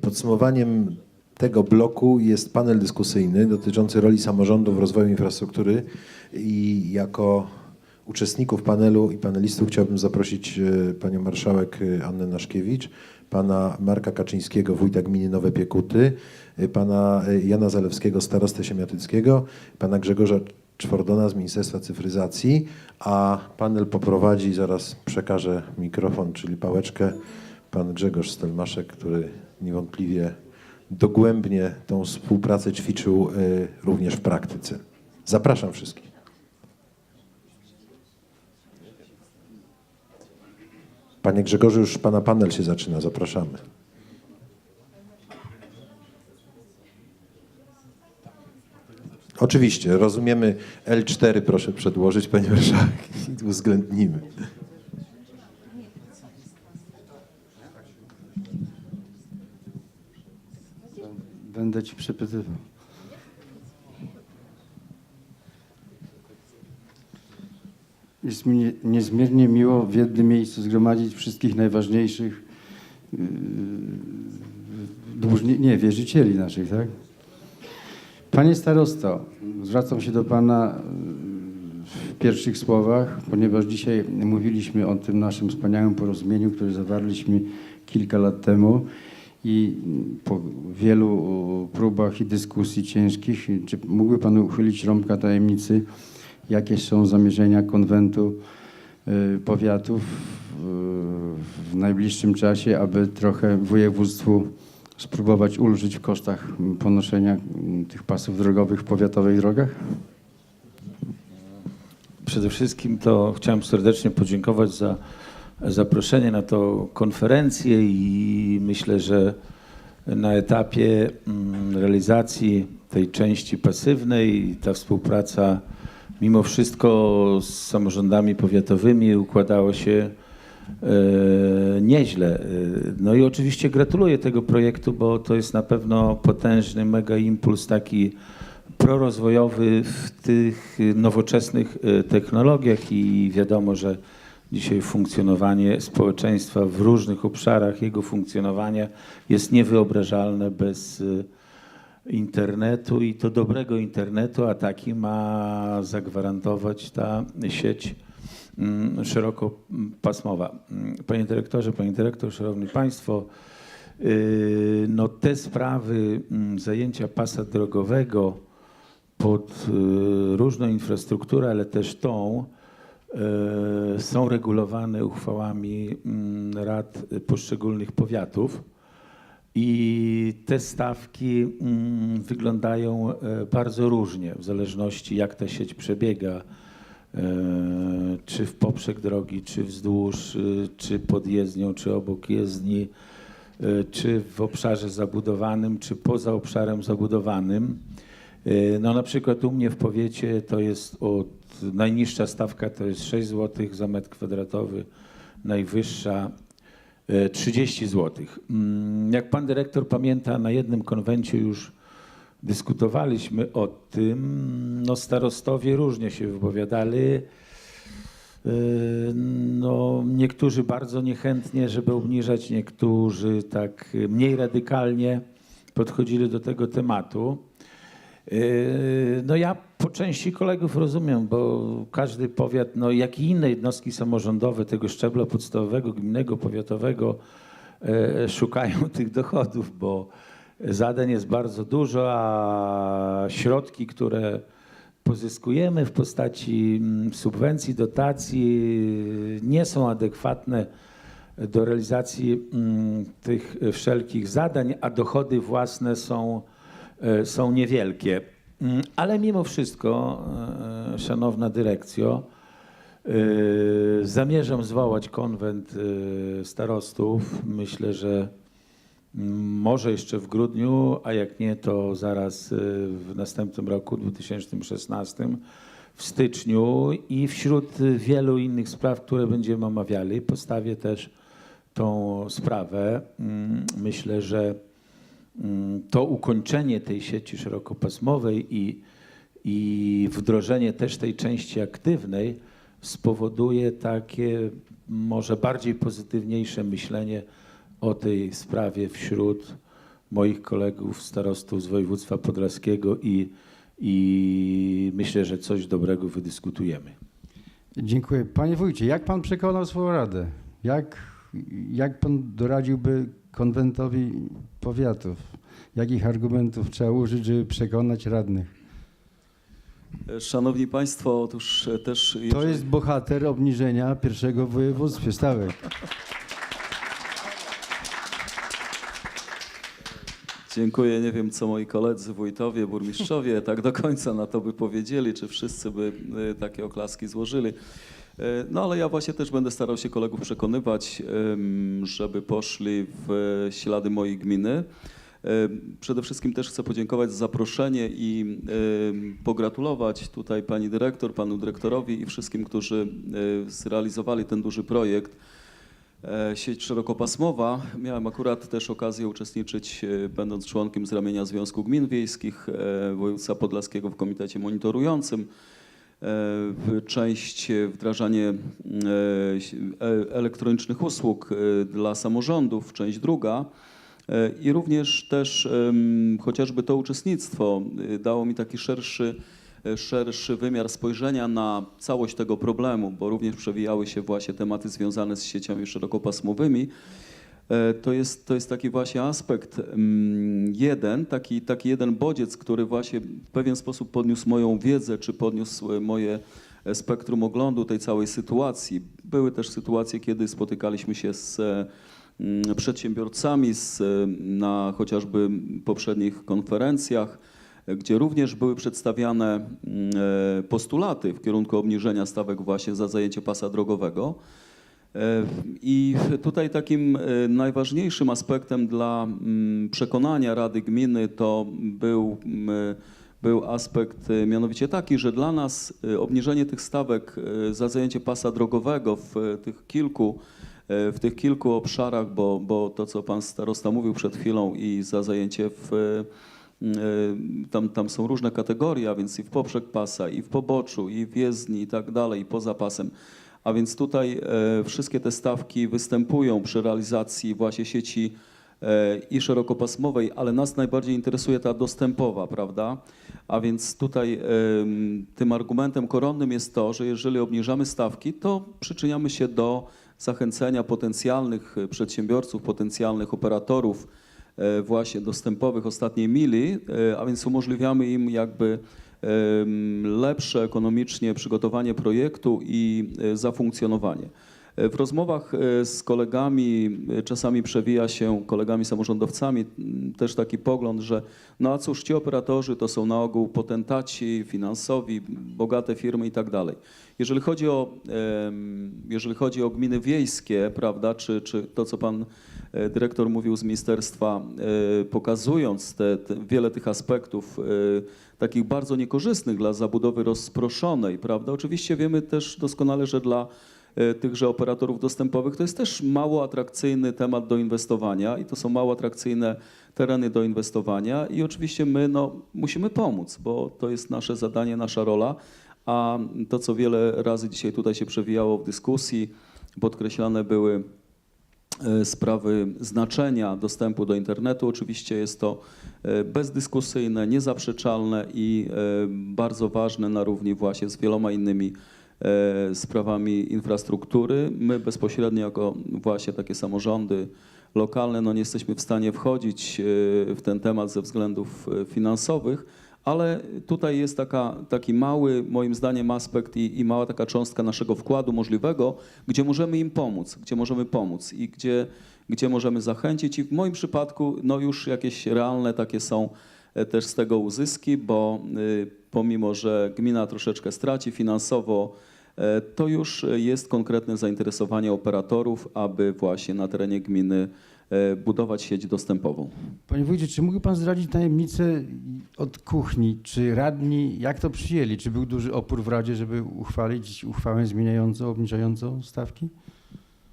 Podsumowaniem tego bloku jest panel dyskusyjny dotyczący roli samorządu w rozwoju infrastruktury i jako uczestników panelu i panelistów chciałbym zaprosić e, panią marszałek e, Annę Naszkiewicz, pana Marka Kaczyńskiego, wójta gminy Nowe Piekuty, e, pana Jana Zalewskiego, starostę siemiatyckiego, pana Grzegorza Czwordona z Ministerstwa Cyfryzacji, a panel poprowadzi, zaraz przekażę mikrofon, czyli pałeczkę, pan Grzegorz Stelmaszek, który niewątpliwie dogłębnie tą współpracę ćwiczył y, również w praktyce. Zapraszam wszystkich. Panie Grzegorzu, już pana panel się zaczyna, zapraszamy. Oczywiście, rozumiemy L4, proszę przedłożyć, i uwzględnimy. Będę ci przepytywał. Jest mi nie- niezmiernie miło w jednym miejscu zgromadzić wszystkich najważniejszych yy, dłużni, nie, wierzycieli naszych, tak? Panie starosto, zwracam się do pana yy, w pierwszych słowach, ponieważ dzisiaj mówiliśmy o tym naszym wspaniałym porozumieniu, które zawarliśmy kilka lat temu i po wielu próbach i dyskusji ciężkich, czy mógłby pan uchylić rąbka tajemnicy, jakie są zamierzenia konwentu y, powiatów y, w najbliższym czasie, aby trochę województwu spróbować ulżyć w kosztach ponoszenia tych pasów drogowych w powiatowych drogach? Przede wszystkim to chciałem serdecznie podziękować za zaproszenie na tą konferencję i myślę, że na etapie mm, realizacji tej części pasywnej ta współpraca mimo wszystko z samorządami powiatowymi układało się e, nieźle. E, No i oczywiście gratuluję tego projektu, bo to jest na pewno potężny mega impuls taki prorozwojowy w tych nowoczesnych e, technologiach i wiadomo, że dzisiaj funkcjonowanie społeczeństwa w różnych obszarach jego funkcjonowania jest niewyobrażalne bez e, internetu i to dobrego internetu, a taki ma zagwarantować ta sieć mm, szerokopasmowa. Mm, Panie dyrektorze, panie dyrektor, szanowni państwo, yy, no te sprawy mm, zajęcia pasa drogowego pod y, różną infrastrukturę, ale też tą, y, są regulowane uchwałami mm, rad poszczególnych powiatów. I te stawki mm, wyglądają e, bardzo różnie, w zależności jak ta sieć przebiega, e, czy w poprzek drogi, czy wzdłuż, czy pod jezdnią, czy obok jezdni, e, czy w obszarze zabudowanym, czy poza obszarem zabudowanym. E, No na przykład u mnie w powiecie to jest od, najniższa stawka to jest 6 zł za metr kwadratowy, najwyższa e, 30 zł. Mm, Jak pan dyrektor pamięta, na jednym konwencie już dyskutowaliśmy o tym. No starostowie różnie się wypowiadali. E, No, niektórzy bardzo niechętnie, żeby obniżać, niektórzy tak mniej radykalnie podchodzili do tego tematu. Yy, No ja części kolegów rozumiem, bo każdy powiat, no jak i inne jednostki samorządowe tego szczebla podstawowego, gminnego, powiatowego e, szukają tych dochodów, bo zadań jest bardzo dużo, a środki, które pozyskujemy w postaci mm, subwencji, dotacji nie są adekwatne do realizacji mm, tych wszelkich zadań, a dochody własne są e, są niewielkie. Mm, Ale mimo wszystko, e, szanowna dyrekcjo, e, zamierzam zwołać konwent e, starostów. Myślę, że mm, może jeszcze w grudniu, a jak nie, to zaraz w następnym roku, 2016, w styczniu i wśród wielu innych spraw, które będziemy omawiali, postawię też tą sprawę. Mm, Myślę, że to ukończenie tej sieci szerokopasmowej i, i wdrożenie też tej części aktywnej spowoduje takie może bardziej pozytywniejsze myślenie o tej sprawie wśród moich kolegów starostów z województwa podlaskiego i, i myślę, że coś dobrego wydyskutujemy. Dziękuję. Panie wójcie, jak pan przekonał swoją radę? Jak, jak pan doradziłby konwentowi powiatów? Jakich argumentów trzeba użyć, żeby przekonać radnych? Szanowni Państwo, otóż też. To jest bohater obniżenia pierwszego w województwie stawek. Dziękuję. Nie wiem, co moi koledzy, wójtowie, burmistrzowie tak do końca na to by powiedzieli, czy wszyscy by e, takie oklaski złożyli. E, No ale ja właśnie też będę starał się kolegów przekonywać, żeby poszli w ślady mojej gminy. E, Przede wszystkim też chcę podziękować za zaproszenie i pogratulować tutaj pani dyrektor, panu dyrektorowi i wszystkim, którzy e, zrealizowali ten duży projekt. Sieć szerokopasmowa. Miałem akurat też okazję uczestniczyć, będąc członkiem z ramienia Związku Gmin Wiejskich województwa podlaskiego w komitecie monitorującym. Część wdrażanie e, e, elektronicznych usług e, dla samorządów, część druga. I również też chociażby to uczestnictwo dało mi taki szerszy, szerszy wymiar spojrzenia na całość tego problemu, bo również przewijały się właśnie tematy związane z sieciami szerokopasmowymi. E, To jest, to jest taki właśnie aspekt mm, jeden, taki, taki jeden bodziec, który właśnie w pewien sposób podniósł moją wiedzę, czy podniósł e, moje e, spektrum oglądu tej całej sytuacji. Były też sytuacje, kiedy spotykaliśmy się z mm, przedsiębiorcami z, na chociażby poprzednich konferencjach, gdzie również były przedstawiane mm, postulaty w kierunku obniżenia stawek właśnie za zajęcie pasa drogowego. E, I tutaj takim e, najważniejszym aspektem dla mm, przekonania Rady Gminy to był, mm, był aspekt e, mianowicie taki, że dla nas e, obniżenie tych stawek e, za zajęcie pasa drogowego w e, tych kilku e, w tych kilku obszarach, bo, bo to, co pan starosta mówił przed chwilą i za zajęcie w e, tam, tam są różne kategorie, a więc i w poprzek pasa, i w poboczu, i w jezdni, i tak dalej, i poza pasem. A więc tutaj e, wszystkie te stawki występują przy realizacji właśnie sieci e, i szerokopasmowej, ale nas najbardziej interesuje ta dostępowa, prawda? A więc tutaj tym argumentem koronnym jest to, że jeżeli obniżamy stawki, to przyczyniamy się do zachęcenia potencjalnych przedsiębiorców, potencjalnych operatorów e, właśnie dostępowych ostatniej mili, a więc umożliwiamy im jakby lepsze ekonomicznie przygotowanie projektu i e, zafunkcjonowanie. E, W rozmowach e, z kolegami e, czasami przewija się, kolegami samorządowcami, m, też taki pogląd, że no a cóż, ci operatorzy to są na ogół potentaci finansowi, bogate firmy i tak dalej. Jeżeli chodzi o, jeżeli chodzi o gminy wiejskie, prawda, czy, czy to, co pan dyrektor mówił z ministerstwa, pokazując te, te, wiele tych aspektów takich bardzo niekorzystnych dla zabudowy rozproszonej, prawda, oczywiście wiemy też doskonale, że dla tychże operatorów dostępowych to jest też mało atrakcyjny temat do inwestowania i to są mało atrakcyjne tereny do inwestowania i oczywiście my no, musimy pomóc, bo to jest nasze zadanie, nasza rola, a to, co wiele razy dzisiaj tutaj się przewijało w dyskusji, podkreślane były e, sprawy znaczenia dostępu do internetu. Oczywiście jest to e, bezdyskusyjne, niezaprzeczalne i e, bardzo ważne na równi właśnie z wieloma innymi e, sprawami infrastruktury. My bezpośrednio jako właśnie takie samorządy lokalne no nie jesteśmy w stanie wchodzić e, w ten temat ze względów e, finansowych, ale tutaj jest taka, taki mały, moim zdaniem, aspekt i, i mała taka cząstka naszego wkładu możliwego, gdzie możemy im pomóc, gdzie możemy pomóc i gdzie, gdzie możemy zachęcić. I w moim przypadku no już jakieś realne takie są e, też z tego uzyski, bo y, pomimo, że gmina troszeczkę straci finansowo, e, to już jest konkretne zainteresowanie operatorów, aby właśnie na terenie gminy e, budować sieć dostępową. Panie wójcie, czy mógłby pan zdradzić tajemnicę od kuchni? Czy radni, jak to przyjęli? Czy był duży opór w Radzie, żeby uchwalić uchwałę zmieniającą, obniżającą stawki?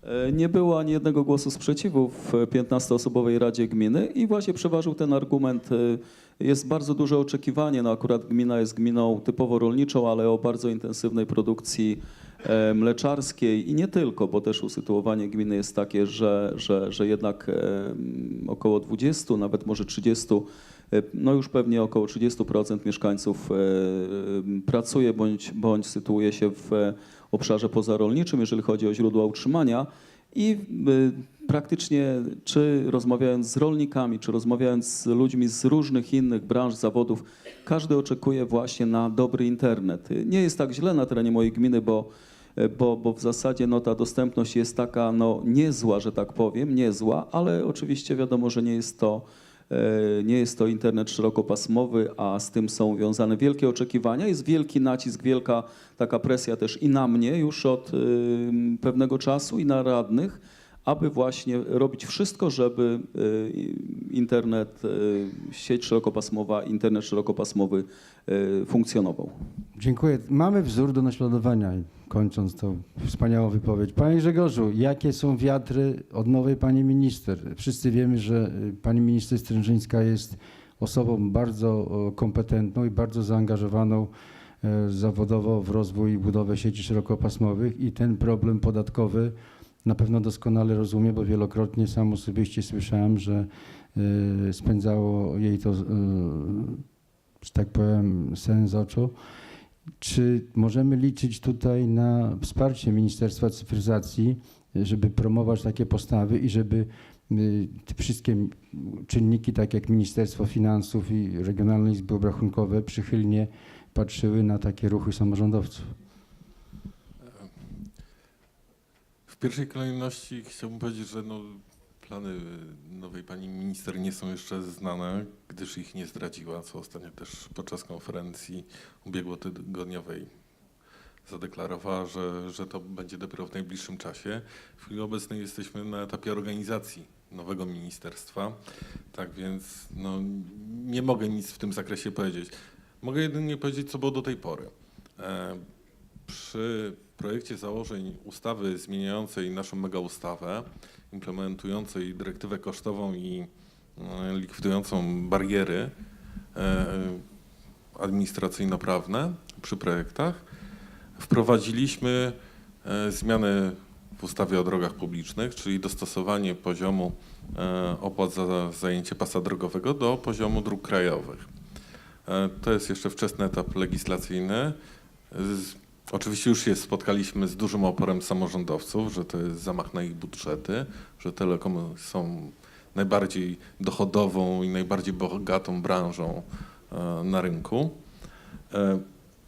E, Nie było ani jednego głosu sprzeciwu w 15-osobowej Radzie Gminy i właśnie przeważył ten argument Jest bardzo duże oczekiwanie, no akurat gmina jest gminą typowo rolniczą, ale o bardzo intensywnej produkcji e, mleczarskiej i nie tylko, bo też usytuowanie gminy jest takie, że, że, że jednak e, około 20, nawet może 30, e, no już pewnie około 30% mieszkańców pracuje bądź, bądź sytuuje się w obszarze pozarolniczym, jeżeli chodzi o źródła utrzymania. I y, praktycznie, czy rozmawiając z rolnikami, czy rozmawiając z ludźmi z różnych innych branż, zawodów, każdy oczekuje właśnie na dobry internet. Nie jest tak źle na terenie mojej gminy, bo, bo, bo w zasadzie no, ta dostępność jest taka no, niezła, że tak powiem, niezła, ale oczywiście wiadomo, że nie jest to nie jest to internet szerokopasmowy, a z tym są wiązane wielkie oczekiwania. Jest wielki nacisk, wielka taka presja też i na mnie już od pewnego czasu i na radnych, aby właśnie robić wszystko, żeby y, internet, y, sieć szerokopasmowa, internet szerokopasmowy y, funkcjonował. Dziękuję. Mamy wzór do naśladowania, kończąc tą wspaniałą wypowiedź. Panie Grzegorzu, jakie są wiatry od nowej pani minister? Wszyscy wiemy, że pani minister Strężyńska jest osobą bardzo kompetentną i bardzo zaangażowaną e, zawodowo w rozwój i budowę sieci szerokopasmowych i ten problem podatkowy na pewno doskonale rozumie, bo wielokrotnie sam osobiście słyszałem, że y, spędzało jej to, y, że tak powiem, sen z oczu. Czy możemy liczyć tutaj na wsparcie Ministerstwa Cyfryzacji, żeby promować takie postawy i żeby y, te wszystkie czynniki, tak jak Ministerstwo Finansów i Regionalne Izby Obrachunkowe, przychylnie patrzyły na takie ruchy samorządowców? W pierwszej kolejności chciałbym powiedzieć, że no, plany nowej pani minister nie są jeszcze znane, gdyż ich nie zdradziła, co ostatnio też podczas konferencji ubiegłotygodniowej zadeklarowała, że, że to będzie dopiero w najbliższym czasie. W chwili obecnej jesteśmy na etapie organizacji nowego ministerstwa, tak więc no, nie mogę nic w tym zakresie powiedzieć. Mogę jedynie powiedzieć, co było do tej pory. E, przy projekcie założeń ustawy zmieniającej naszą mega ustawę, implementującej dyrektywę kosztową i e, likwidującą bariery e, administracyjno-prawne przy projektach, wprowadziliśmy e, zmiany w ustawie o drogach publicznych, czyli dostosowanie poziomu opłat za zajęcie pasa drogowego do poziomu dróg krajowych. To jest jeszcze wczesny etap legislacyjny. Oczywiście już się spotkaliśmy z dużym oporem samorządowców, że to jest zamach na ich budżety, że telekomy są najbardziej dochodową i najbardziej bogatą branżą e, na rynku. E,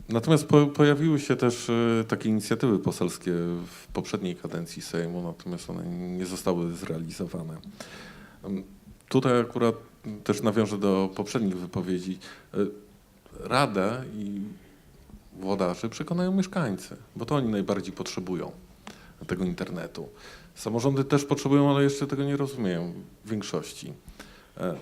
Natomiast po, pojawiły się też e, takie inicjatywy poselskie w poprzedniej kadencji Sejmu, natomiast one nie zostały zrealizowane. Tutaj akurat też nawiążę do poprzednich wypowiedzi. Radę i włodarzy przekonają mieszkańcy, bo to oni najbardziej potrzebują tego internetu. Samorządy też potrzebują, ale jeszcze tego nie rozumieją w większości. E,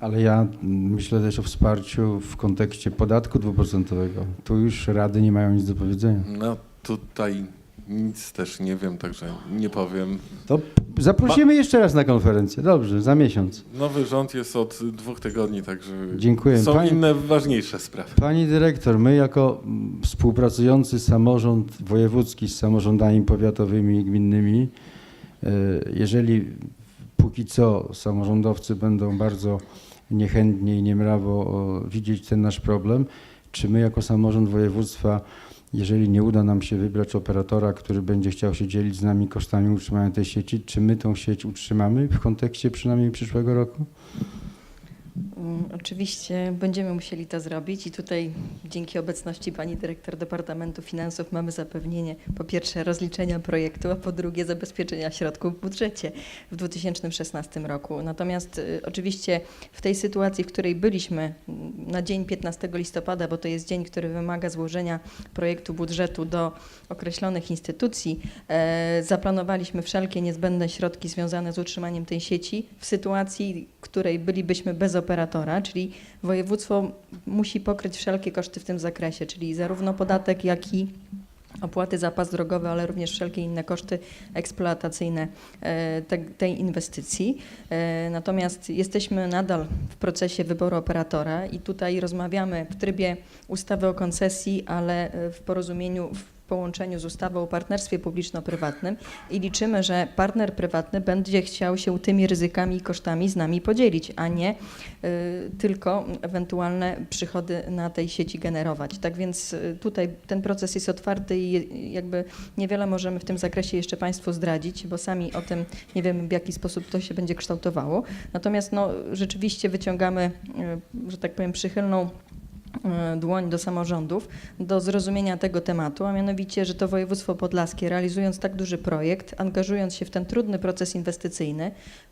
Ale ja myślę też o wsparciu w kontekście podatku dwuprocentowego. Tu już rady nie mają nic do powiedzenia. No tutaj nic też nie wiem, także nie powiem. To zaprosimy jeszcze raz na konferencję. Dobrze, za miesiąc. Nowy rząd jest od dwóch tygodni, także Dziękuję. są Panie- inne ważniejsze sprawy. Pani dyrektor, my jako współpracujący samorząd wojewódzki z samorządami powiatowymi i gminnymi, e, jeżeli póki co samorządowcy będą bardzo niechętnie i niemrawo o, widzieć ten nasz problem, czy my jako samorząd województwa, jeżeli nie uda nam się wybrać operatora, który będzie chciał się dzielić z nami kosztami utrzymania tej sieci, czy my tą sieć utrzymamy w kontekście przynajmniej przyszłego roku? Mm, Oczywiście będziemy musieli to zrobić i tutaj dzięki obecności pani dyrektor Departamentu Finansów mamy zapewnienie po pierwsze rozliczenia projektu, a po drugie zabezpieczenia środków w budżecie w 2016 roku. Natomiast y, oczywiście w tej sytuacji, w której byliśmy mm, na dzień 15 listopada, bo to jest dzień, który wymaga złożenia projektu budżetu do określonych instytucji, e, zaplanowaliśmy wszelkie niezbędne środki związane z utrzymaniem tej sieci w sytuacji, w której bylibyśmy bez operatora, czyli województwo musi pokryć wszelkie koszty w tym zakresie, czyli zarówno podatek, jak i opłaty za pas drogowy, ale również wszelkie inne koszty eksploatacyjne e, te, tej inwestycji. E, Natomiast jesteśmy nadal w procesie wyboru operatora i tutaj rozmawiamy w trybie ustawy o koncesji, ale e, w porozumieniu, w połączeniu z ustawą o partnerstwie publiczno-prywatnym i liczymy, że partner prywatny będzie chciał się tymi ryzykami i kosztami z nami podzielić, a nie y, tylko ewentualne przychody na tej sieci generować. Tak więc y, tutaj ten proces jest otwarty i jakby niewiele możemy w tym zakresie jeszcze Państwu zdradzić, bo sami o tym nie wiemy, w jaki sposób to się będzie kształtowało. Natomiast no, rzeczywiście wyciągamy, y, że tak powiem, przychylną dłoń do samorządów do zrozumienia tego tematu, a mianowicie, że to województwo podlaskie realizując tak duży projekt, angażując się w ten trudny proces inwestycyjny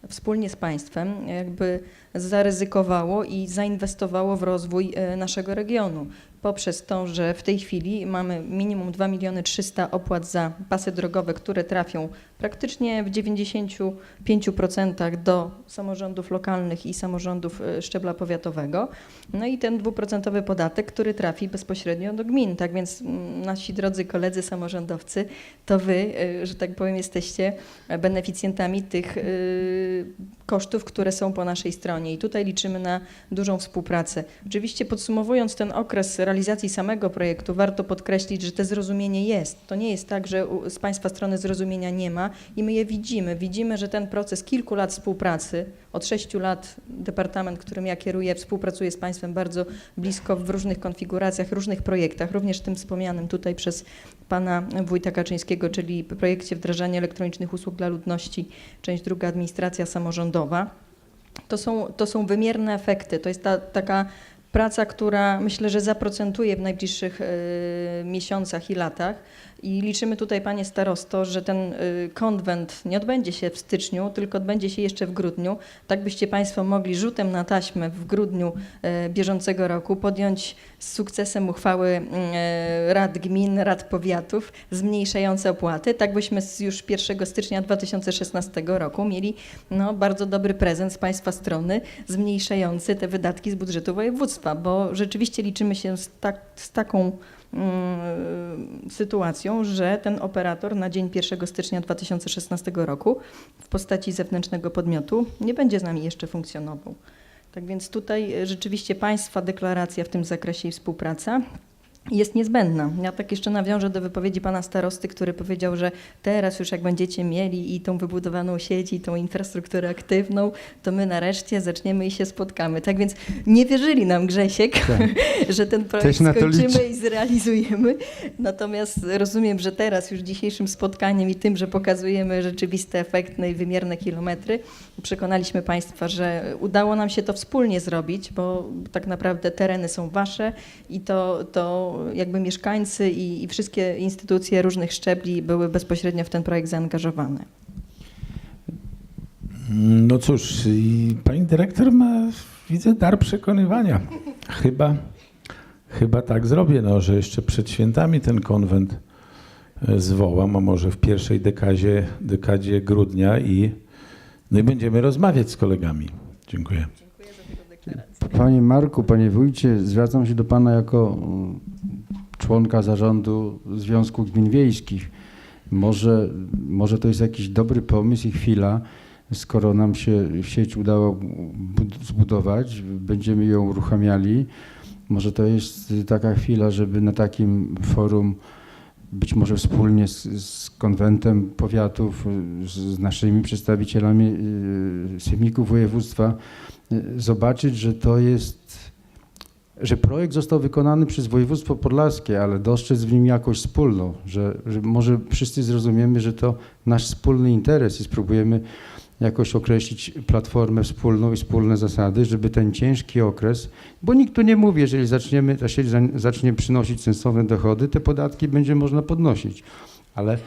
wspólnie z państwem, jakby zaryzykowało i zainwestowało w rozwój e, naszego regionu. Poprzez to, że w tej chwili mamy minimum 2 miliony 300 opłat za pasy drogowe, które trafią praktycznie w 95% do samorządów lokalnych i samorządów e, szczebla powiatowego. No i ten dwuprocentowy podatek, który trafi bezpośrednio do gmin. Tak więc mm, nasi drodzy koledzy samorządowcy, to wy, y, że tak powiem, jesteście beneficjentami tych y, kosztów, które są po naszej stronie. I tutaj liczymy na dużą współpracę. Oczywiście podsumowując ten okres realizacji samego projektu, warto podkreślić, że to zrozumienie jest. To nie jest tak, że z Państwa strony zrozumienia nie ma i my je widzimy. Widzimy, że ten proces kilku lat współpracy, od sześciu lat departament, którym ja kieruję, współpracuje z Państwem bardzo blisko w różnych konfiguracjach, różnych projektach, również tym wspomnianym tutaj przez Pana Wójta Kaczyńskiego, czyli projekcie wdrażania elektronicznych usług dla ludności, część druga administracja samorządowa. To są, to są wymierne efekty. To jest ta, taka praca, która myślę, że zaprocentuje w najbliższych e, miesiącach i latach. I liczymy tutaj, panie starosto, że ten e, konwent nie odbędzie się w styczniu, tylko odbędzie się jeszcze w grudniu. Tak byście państwo mogli rzutem na taśmę w grudniu e, bieżącego roku podjąć z sukcesem uchwały mm, e, rad gmin, rad powiatów zmniejszające opłaty. Tak byśmy już 1 stycznia 2016 roku mieli no, bardzo dobry prezent z Państwa strony zmniejszający te wydatki z budżetu województwa, bo rzeczywiście liczymy się z, tak, z taką mm, sytuacją, że ten operator na dzień 1 stycznia 2016 roku w postaci zewnętrznego podmiotu nie będzie z nami jeszcze funkcjonował. Tak więc tutaj rzeczywiście Państwa deklaracja w tym zakresie i współpraca jest niezbędna. Ja tak jeszcze nawiążę do wypowiedzi pana starosty, który powiedział, że teraz już jak będziecie mieli i tą wybudowaną sieć i tą infrastrukturę aktywną, to my nareszcie zaczniemy i się spotkamy. Tak więc nie wierzyli nam Grzesiek, że ten projekt skończymy i zrealizujemy. Natomiast rozumiem, że teraz już dzisiejszym spotkaniem i tym, że pokazujemy rzeczywiste, efektne i wymierne kilometry, przekonaliśmy Państwa, że udało nam się to wspólnie zrobić, bo tak naprawdę tereny są Wasze i to, to jakby mieszkańcy i, i wszystkie instytucje różnych szczebli były bezpośrednio w ten projekt zaangażowane. No cóż, pani dyrektor ma, widzę, dar przekonywania. Chyba, chyba tak zrobię, no, że jeszcze przed świętami ten konwent e, zwołam, a może w pierwszej dekadzie, dekadzie grudnia i, no i będziemy rozmawiać z kolegami. Dziękuję. Panie Marku, panie wójcie, zwracam się do pana jako mm, członka zarządu Związku Gmin Wiejskich. Może, może to jest jakiś dobry pomysł i chwila, skoro nam się sieć udało bud- zbudować, będziemy ją uruchamiali. Może to jest taka chwila, żeby na takim forum być może wspólnie z, z konwentem powiatów, z, z naszymi przedstawicielami y, województwa y, zobaczyć, że to jest, że projekt został wykonany przez województwo podlaskie, ale dostrzec w nim jakość wspólną, że, że może wszyscy zrozumiemy, że to nasz wspólny interes i spróbujemy jakoś określić platformę wspólną i wspólne zasady, żeby ten ciężki okres, bo nikt tu nie mówi, jeżeli zaczniemy, zacznie przynosić sensowne dochody, te podatki będzie można podnosić. Ale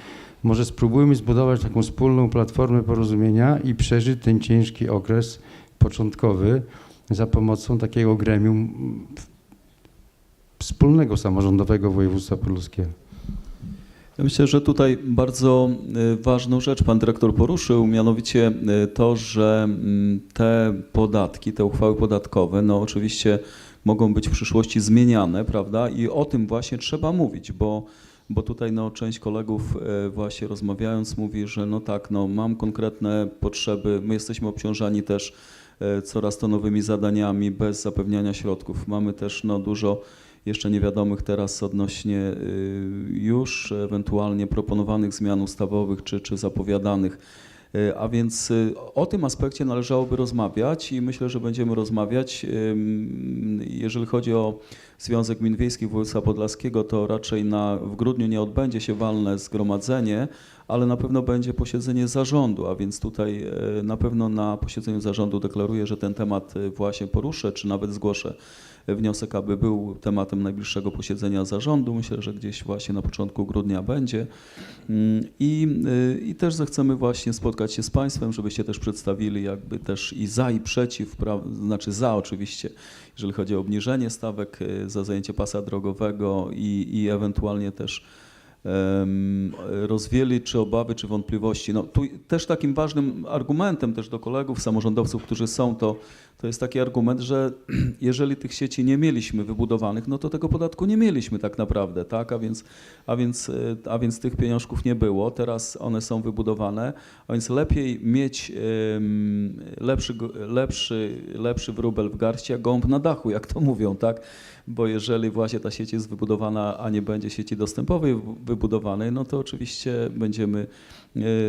może spróbujmy zbudować taką wspólną platformę porozumienia i przeżyć ten ciężki okres początkowy za pomocą takiego gremium wspólnego samorządowego województwa podlaskiego. Ja myślę, że tutaj bardzo y, ważną rzecz pan dyrektor poruszył, mianowicie y, to, że mm, te podatki, te uchwały podatkowe, no oczywiście mogą być w przyszłości zmieniane, prawda? I o tym właśnie trzeba mówić, bo bo tutaj no, część kolegów e, właśnie rozmawiając mówi, że no tak, no, mam konkretne potrzeby, my jesteśmy obciążani też e, coraz to nowymi zadaniami bez zapewniania środków. Mamy też no, dużo jeszcze niewiadomych teraz odnośnie y, już ewentualnie proponowanych zmian ustawowych czy, czy zapowiadanych. Y, A więc y, o tym aspekcie należałoby rozmawiać i myślę, że będziemy rozmawiać. Jeżeli chodzi o Związek Gmin Wiejskich Województwa Podlaskiego, to raczej na, w grudniu nie odbędzie się walne zgromadzenie, ale na pewno będzie posiedzenie zarządu, a więc tutaj na pewno na posiedzeniu zarządu deklaruję, że ten temat właśnie poruszę, czy nawet zgłoszę wniosek, aby był tematem najbliższego posiedzenia zarządu. Myślę, że gdzieś właśnie na początku grudnia będzie. Mm, I, y, I też zechcemy właśnie spotkać się z Państwem, żebyście też przedstawili jakby też i za i przeciw, znaczy za oczywiście, jeżeli chodzi o obniżenie stawek y, za zajęcie pasa drogowego i, i ewentualnie też rozwieli czy obawy, czy wątpliwości. No, tu też takim ważnym argumentem też do kolegów, samorządowców, którzy są, to, to jest taki argument, że jeżeli tych sieci nie mieliśmy wybudowanych, no to tego podatku nie mieliśmy tak naprawdę, tak? A więc, a więc, e, a więc tych pieniążków nie było, teraz one są wybudowane, a więc lepiej mieć lepszy, lepszy, lepszy wróbel w garści, jak gołąb na dachu, jak to mówią, tak? Bo jeżeli właśnie ta sieć jest wybudowana, a nie będzie sieci dostępowej wybudowanej, no to oczywiście będziemy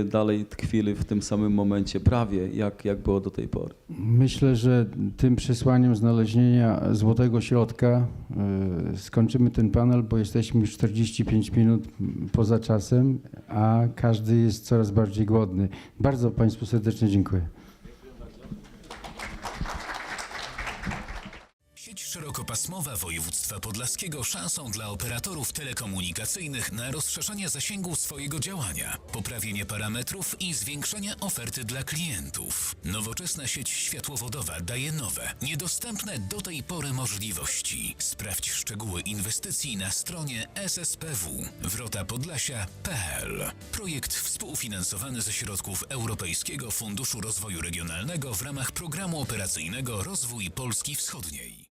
dalej tkwili w tym samym momencie, prawie jak, jak było do tej pory. Myślę, że tym przesłaniem znalezienia złotego środka y, skończymy ten panel, bo jesteśmy już 45 minut poza czasem, a każdy jest coraz bardziej głodny. Bardzo Państwu serdecznie dziękuję. Szerokopasmowa województwa podlaskiego szansą dla operatorów telekomunikacyjnych na rozszerzenie zasięgu swojego działania, poprawienie parametrów i zwiększenie oferty dla klientów. Nowoczesna sieć światłowodowa daje nowe, niedostępne do tej pory możliwości. Sprawdź szczegóły inwestycji na stronie SSPW wrotapodlasia.pl. Projekt współfinansowany ze środków Europejskiego Funduszu Rozwoju Regionalnego w ramach Programu Operacyjnego Rozwój Polski Wschodniej.